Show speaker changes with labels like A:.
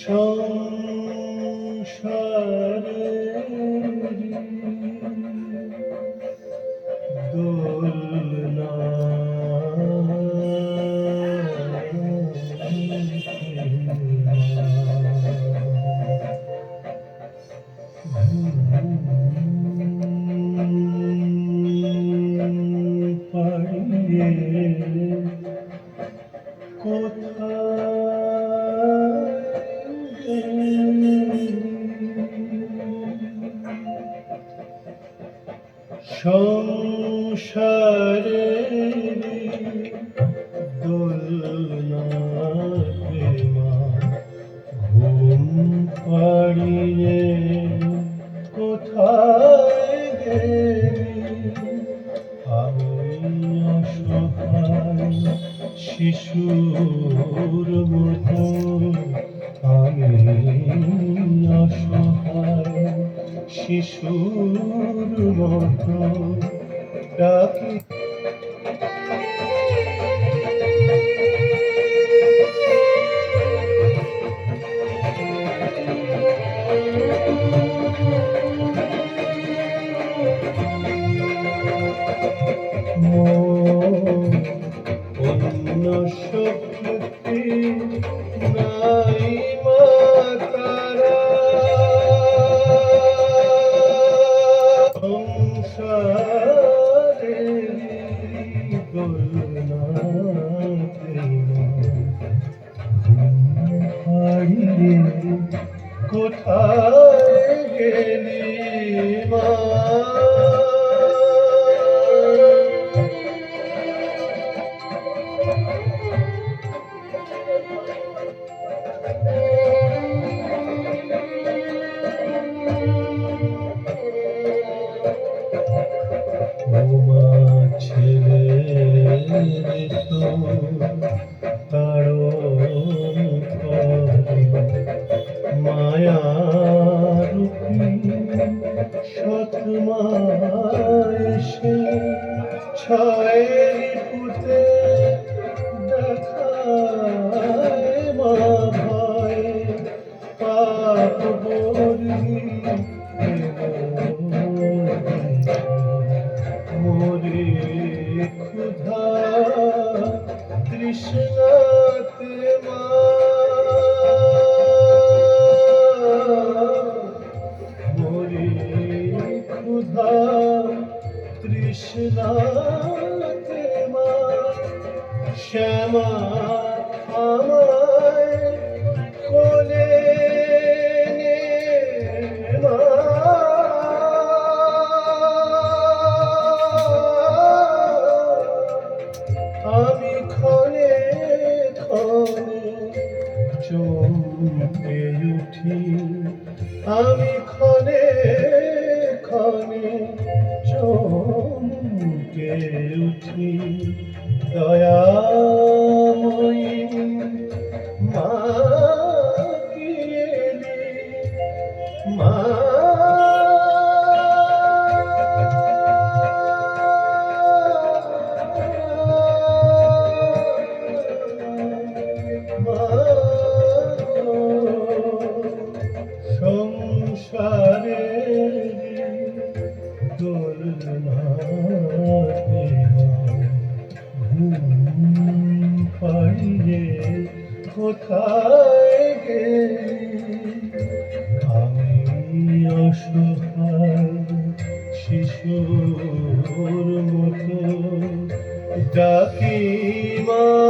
A: সংসারে সংসারে শিশুর মতো আমি অসহায়। শিশুর মতো ডাকি। অন্য শক্তি নাই মা সংসারে হারিয়ে কোথায় Thank you. তৃষ্ণাতে মা। মোরে ক্ষুধা তৃষ্ণাতে মা। শ্যামা চমকে উঠি। আমি ক্ষণে ক্ষণে চমকে উঠি। দয়াময়ী সংসারে পাড়িয়ে কোথায় আমি অসহায় শিশুর মতো ডাকি মা